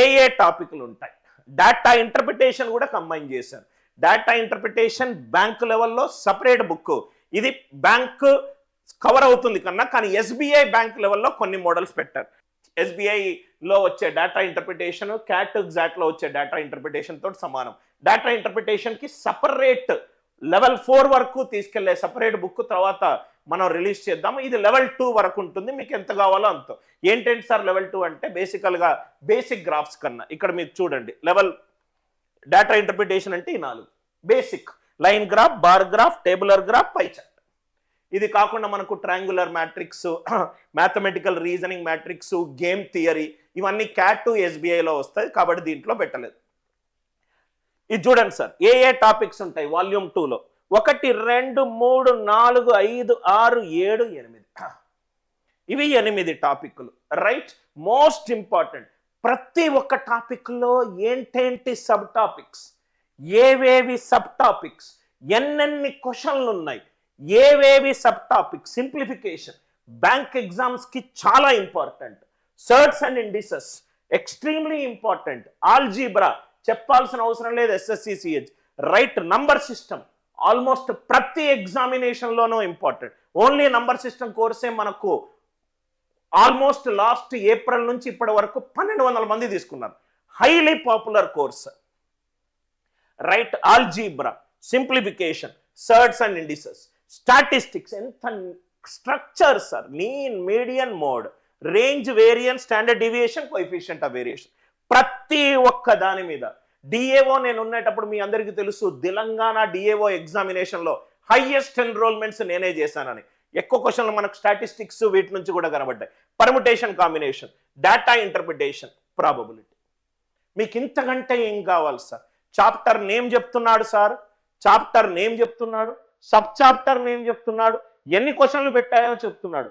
ఏ ఏ టాపిక్లు ఉంటాయి. డేటా ఇంటర్ప్రిటేషన్ కూడా కంబైన్ చేశారు. డేటా ఇంటర్ప్రిటేషన్ బ్యాంక్ లెవెల్లో సపరేట్ బుక్ ఇది బ్యాంక్ కవర్ అవుతుంది కన్నా కానీ ఎస్బీఐ బ్యాంక్ లెవెల్లో కొన్ని మోడల్స్ పెట్టారు. ఎస్బీఐలో వచ్చే డేటా ఇంటర్ప్రిటేషన్ క్యాట్ ఎగ్జాక్ట్లో వచ్చే డేటా ఇంటర్ప్రిటేషన్ తోటి సమానం. డేటా ఇంటర్ప్రిటేషన్కి సపరేట్ లెవెల్ ఫోర్ వరకు తీసుకెళ్ళే సపరేట్ బుక్ తర్వాత మనం రిలీజ్ చేద్దాము. ఇది లెవెల్ టూ వరకు ఉంటుంది. మీకు ఎంత కావాలో అంత. ఏంటంటే సార్ లెవెల్ టూ అంటే బేసికల్గా బేసిక్ గ్రాఫ్స్ కన్నా. ఇక్కడ మీరు చూడండి. లెవెల్ డేటా ఇంటర్ప్రిటేషన్ అంటే ఈ నాలుగు. Basic line graph bar graph tabular graph pie chart ఇది కాకుండా మనకు triangular matrix mathematical reasoning matrix game theory ఇవన్నీ క్యాట్ ఎస్బీఐలో వస్తాయి. కాబట్టి దీంట్లో పెట్టలేదు. ఇది చూడండి సార్. ఏ ఏ టాపిక్స్ ఉంటాయి? వాల్యూమ్ టూలో ఒకటి రెండు మూడు నాలుగు ఐదు ఆరు ఏడు ఎనిమిది. ఇవి ఎనిమిది టాపిక్లు. రైట్? Most important. ప్రతి ఒక్క టాపిక్లో ఏంటేంటి సబ్ టాపిక్స్ ఏవేవి సబ్ టాపిక్స్ ఎన్నెన్ని క్వశ్చన్లు ఉన్నాయి ఏవేవి సబ్ టాపిక్స్ సింప్లిఫికేషన్. బ్యాంక్ ఎగ్జామ్స్కి చాలా important. Surds and indices. Extremely important. Algebra. చెప్పాల్సిన అవసరం లేదు ఎస్ఎస్సిసిహెచ్ రైట్? Number system. ఆల్మోస్ట్ ప్రతి ఎగ్జామినేషన్ లోనూ ఇంపార్టెంట్. ఓన్లీ నంబర్ సిస్టమ్ కోర్సే మనకు ఆల్మోస్ట్ లాస్ట్ ఏప్రిల్ నుంచి ఇప్పటి వరకు పన్నెండు వందల మంది తీసుకున్నారు. Highly popular course. Right algebra simplification surds and indices. Statistics ఎంత structure sir mean median mode. Range variance standard deviation coefficient of variation. ప్రతి ఒక్క దాని మీద. డిఏఓ నేను ఉండేటప్పుడు మీ అందరికీ తెలుసు తెలంగాణ డిఏఓ ఎగ్జామినేషన్లో హయ్యెస్ట్ ఎన్రోల్మెంట్స్ నేనే చేశానని. ఎక్కువ క్వశ్చన్లు మనకు స్టాటిస్టిక్స్ వీటి నుంచి కూడా కనబడ్డాయి. Permutation combination data interpretation probability మీకు ఇంతకంటే ఏం కావాలి సార్? చాప్టర్ నేమ్ చెప్తున్నాడు సార్. చాప్టర్ నేమ్ చెప్తున్నాడు. సబ్ చాప్టర్ నేమ్ చెప్తున్నాడు. ఎన్ని క్వశ్చన్లు పెట్టాయో చెప్తున్నాడు.